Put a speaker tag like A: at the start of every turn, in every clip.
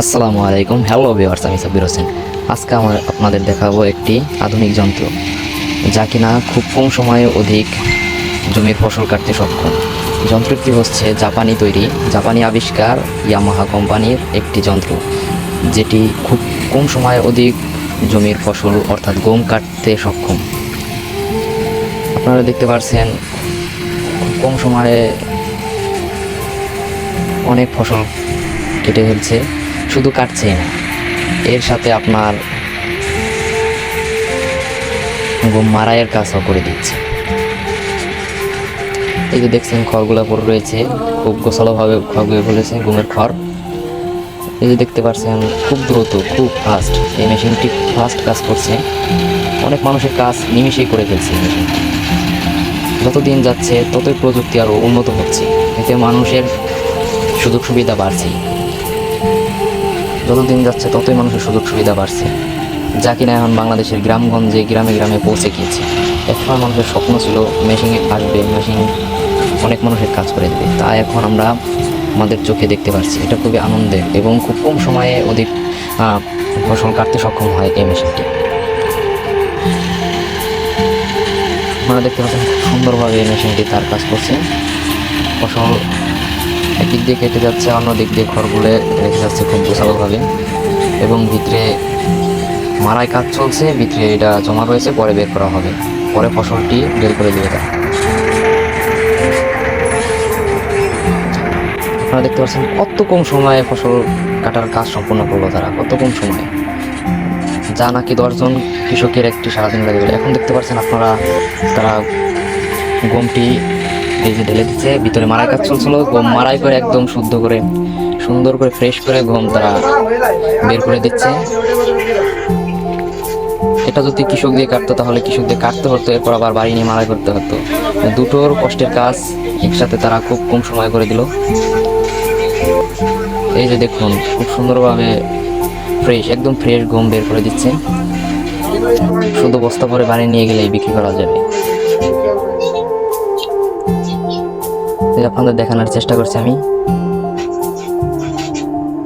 A: আসসালামু আলাইকুম hello viewers আমি সাব্বির হোসেন। আজকে আমার আপনাদের দেখাবো একটি আধুনিক যন্ত্র, যা কিনা খুব কম সময়ে অধিক জমির ফসল কাটতে সক্ষম। যন্ত্রটি হচ্ছে জাপানি তৈরি, জাপানি আবিষ্কার ইয়ামাহা কোম্পানির একটি যন্ত্র, যেটি খুব কম সময়ে অধিক জমির ফসল, অর্থাৎ গম কাটতে সক্ষম। আপনারা দেখতে পাচ্ছেন খুব কম সময়ে অনেক ফসল কেটে ফেলছে, শুধু কাটছেই না। এর সাথে আপনার গম মারাইয়ের কাজও করে দিচ্ছে। এই যে দেখছেন, খড়গুলো পড়ে রয়েছে, খুব গোছালোভাবে খড়গুলো ফেলেছে গমের খড়। এই যে দেখতে পাচ্ছেন, খুব দ্রুত, খুব ফাস্ট এই মেশিনটি ফাস্ট কাজ করছে। অনেক মানুষের কাজ নিমিশেই করে ফেলছে এই মেশিনটি। যত দিন যাচ্ছে, ততই প্রযুক্তি আরও উন্নত হচ্ছে। এতে মানুষের সুযোগ সুবিধা বাড়ছে যত দিন যাচ্ছে, ততই মানুষের সুযোগ সুবিধা বাড়ছে। যা কিনা এখন বাংলাদেশের গ্রামগঞ্জে গ্রামে গ্রামে পৌঁছে গিয়েছে। একসময় মানুষের স্বপ্ন ছিল মেশিনে আসবে মেশিন অনেক মানুষের কাজ করে দেবে। তা এখন আমরা আমাদের চোখে দেখতে পাচ্ছি, এটা খুবই আনন্দের এবং খুব কম সময়ে অধিক ফসল কাটতে সক্ষম হয় এই মেশিনটি আপনারা দেখতে পাচ্ছেন, খুব সুন্দরভাবে এই মেশিনটি তার কাজ করছে। ফসল একদিক দিয়ে কেটে যাচ্ছে, অন্য দিক দিয়ে খড়গুলো রেখে যাচ্ছে খুব গোছালোভাবে এবং ভিতরে মারাই কাজ চলছে, ভিতরে এটা জমা রয়েছে, পরে বের করা হবে। পরে ফসলটি বের করে দিয়ে তারা। আপনারা দেখতে পাচ্ছেন কত কম সময়ে ফসল কাটার কাজ সম্পূর্ণ করল তারা, কত কম সময়ে। যা নাকি দশজন কৃষকের একটি সারাদিন লাগে এখন দেখতে পাচ্ছেন আপনারা, তারা গমটি যে ঢেলে দিচ্ছে, ভিতরে মারাই কাজ চলছিল গম মারাই করে একদম শুদ্ধ করে, সুন্দর করে ফ্রেশ করে গম তারা বের করে দিচ্ছে। এটা যদি কৃষক দিয়ে কাটতো, তাহলে কৃষক দিয়ে কাটতে হতো, এরপর আবার বাড়ি নিয়ে মারাই করতে হতো। দুটোর কষ্টের কাজ একসাথে তারা খুব কম সময় করে দিল। এই যে দেখুন, খুব সুন্দরভাবে ফ্রেশ একদম ফ্রেশ গম বের করে দিচ্ছে। শুধু বস্তা পরে বাড়ি নিয়ে গেলেই বিক্রি করা যাবে। এই আপনাদের দেখানোর চেষ্টা করছি আমি।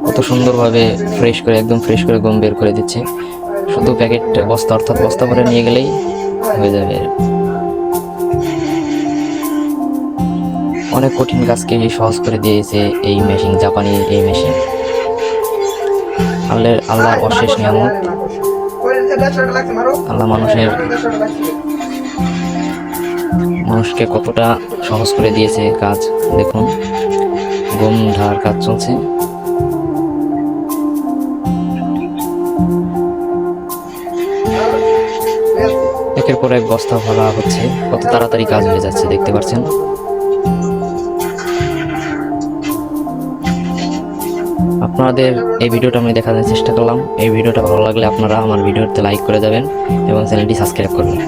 A: কত সুন্দরভাবে ফ্রেশ করে, একদম ফ্রেশ করে গম বের করে দিচ্ছে। শুধু প্যাকেট বস্তা, অর্থাৎ বস্তা করে নিয়ে গেলেই হয়ে যাবে। অনেক কঠিন কাজকে সহজ করে দিয়েছে এই মেশিন জাপানি এই মেশিন আল্লাহর আল্লাহর অশেষ নিয়ামত। আল্লাহ মানুষের মানুষকে কতটা সহজ করে দিয়েছে কাজ। দেখুন গম ঢার কাজ চলছে। একের পর এক বস্তা ভরা হচ্ছে। কত তাড়াতাড়ি কাজ হয়ে যাচ্ছে, দেখতে পাচ্ছেন। আপনাদের এই ভিডিওটা আমি দেখানোর চেষ্টা করলাম। এই ভিডিওটা ভালো লাগলে আপনারা আমার ভিডিওতে লাইক করে যাবেন এবং চ্যানেলটি সাবস্ক্রাইব করবেন।